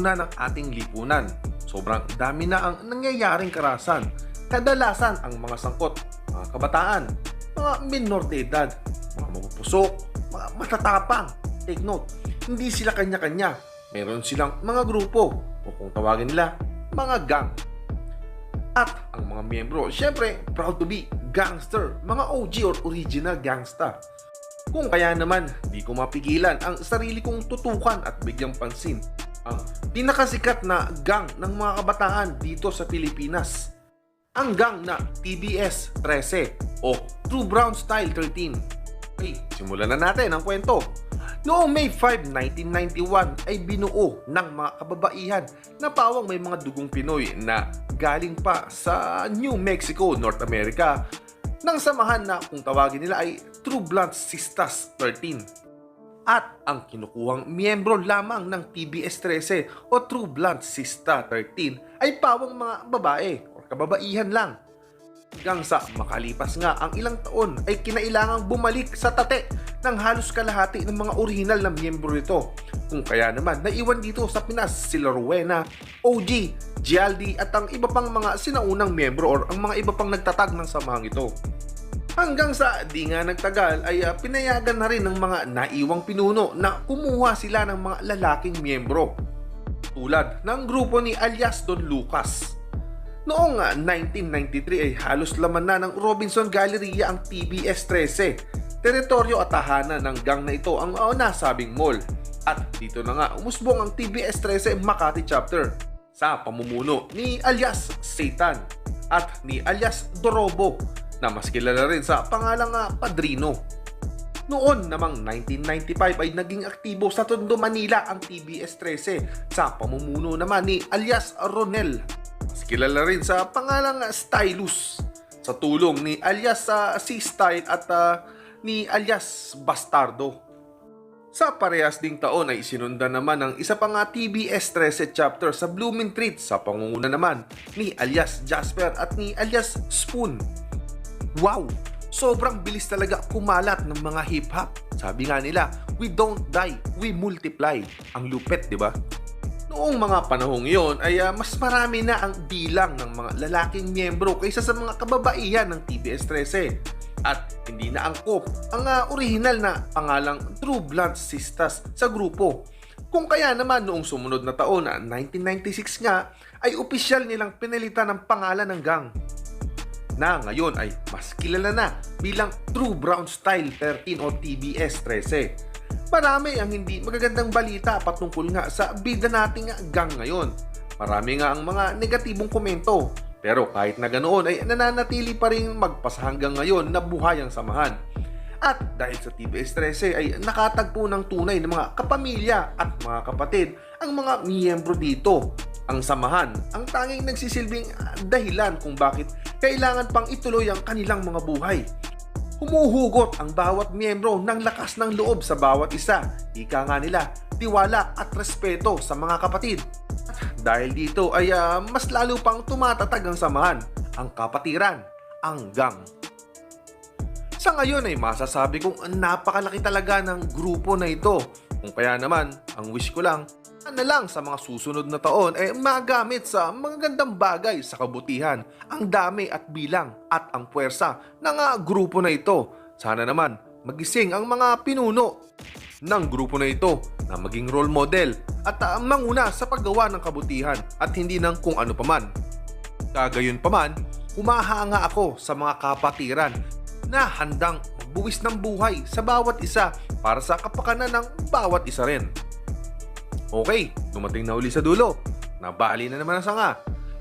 na ng ating lipunan. Sobrang dami na ang nangyayaring karasan. Kadalasan ang mga sangkot, mga kabataan, mga minor de edad, mga mapupusok, mga matatapang. Take note, hindi sila kanya-kanya. Meron silang mga grupo o kung tawagin nila, mga gang. At ang mga miyembro, syempre, proud to be gangster, mga OG or original gangsta. Kung kaya naman, di ko mapigilan ang sarili kong tutukan at bigyang pansin ang pinakasikat na gang ng mga kabataan dito sa Pilipinas. Ang gang na TBS 13 o True Brown Style 13. Okay, simulan na natin ang kwento. Noong May 5, 1991 ay binuo ng mga kababaihan na pawang may mga dugong Pinoy na galing pa sa New Mexico, North America ng samahan na kung tawagin nila ay True Blood Sistas 13. At ang kinukuhang miyembro lamang ng TBS 13 o True Blood Sista 13 ay pawang mga babae o kababaihan lang. Hanggang sa makalipas nga ang ilang taon ay kinailangang bumalik sa tate ng halos kalahati ng mga orihinal na miyembro nito. Kung kaya naman naiwan dito sa Pinas sila Rowena, OG, Gialdi at ang iba pang mga sinaunang miyembro or ang mga iba pang nagtatag ng samahang ito. Hanggang sa di nga nagtagal ay ah, pinayagan na rin ng mga naiwang pinuno na kumuha sila ng mga lalaking miyembro. Tulad ng grupo ni alias Don Lucas. Noong ah, 1993 ay halos laman na ng Robinson Galleria ang TBS 13. Teritoryo at tahanan ng gang na ito ang uh, nasabing mall. At dito na nga umusbong ang TBS 13 Makati chapter sa pamumuno ni alias Satan at ni alias Dorobo na mas kilala rin sa pangalang ah, Padrino. Noon namang 1995 ay naging aktibo sa Tondo, Manila ang TBS 13 sa pamumuno naman ni alias Ronel. Mas kilala rin sa pangalang Stylus sa tulong ni alias sa C-Style at ah, ni alias Bastardo. Sa parehas ding taon ay sinundan naman ng isa pang TBS 13 chapter sa Blooming Treat sa pangunguna naman ni alias Jasper at ni alias Spoon. Wow! Sobrang bilis talaga kumalat ng mga hip-hop. Sabi nga nila, we don't die, we multiply. Ang lupet, di ba? Noong mga panahong iyon ay ah, mas marami na ang bilang ng mga lalaking miyembro kaysa sa mga kababaihan ng TBS 13. At hindi na angkop ang ah, original na pangalang True Blood Sistas sa grupo. Kung kaya naman noong sumunod na taon na 1996 nga ay opisyal nilang pinalitan ng pangalan ng gang na ngayon ay mas kilala na bilang True Brown Style 13 o TBS 13. Marami ang hindi magagandang balita patungkol nga sa bida nating gang ngayon. Marami nga ang mga negatibong komento. Pero kahit na ganoon ay nananatili pa rin magpasa hanggang ngayon na buhay ang samahan. At dahil sa TBS 13 ay nakatagpo ng tunay ng mga kapamilya at mga kapatid ang mga miyembro dito. Ang samahan, ang tanging nagsisilbing ah, dahilan kung bakit kailangan pang ituloy ang kanilang mga buhay. Humuhugot ang bawat miyembro ng lakas ng loob sa bawat isa. Ika nga nila, tiwala at respeto sa mga kapatid. At dahil dito ay ah, mas lalo pang tumatatag ang samahan, ang kapatiran, ang gang. Sa ngayon ay masasabi kong napakalaki talaga ng grupo na ito. Kung kaya naman, ang wish ko lang, na lang sa mga susunod na taon ay magamit sa mga gandang bagay sa kabutihan, ang dami at bilang at ang puwersa ng ah, grupo na ito. Sana naman magising ang mga pinuno ng grupo na ito na maging role model at ah, manguna sa paggawa ng kabutihan at hindi ng kung ano paman. Kagayon paman, humahanga ako sa mga kapatiran na handang magbuwis ng buhay sa bawat isa para sa kapakanan ng bawat isa rin. Okay, dumating na uli sa dulo. Nabali na naman ang sanga.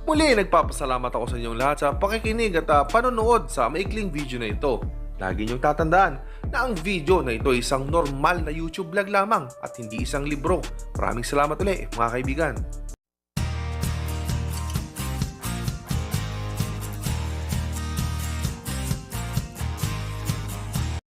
Muli, nagpapasalamat ako sa inyong lahat sa pakikinig at ah, panonood sa maikling video na ito. Lagi niyong tatandaan na ang video na ito ay isang normal na YouTube vlog lamang at hindi isang libro. Maraming salamat ulit mga kaibigan.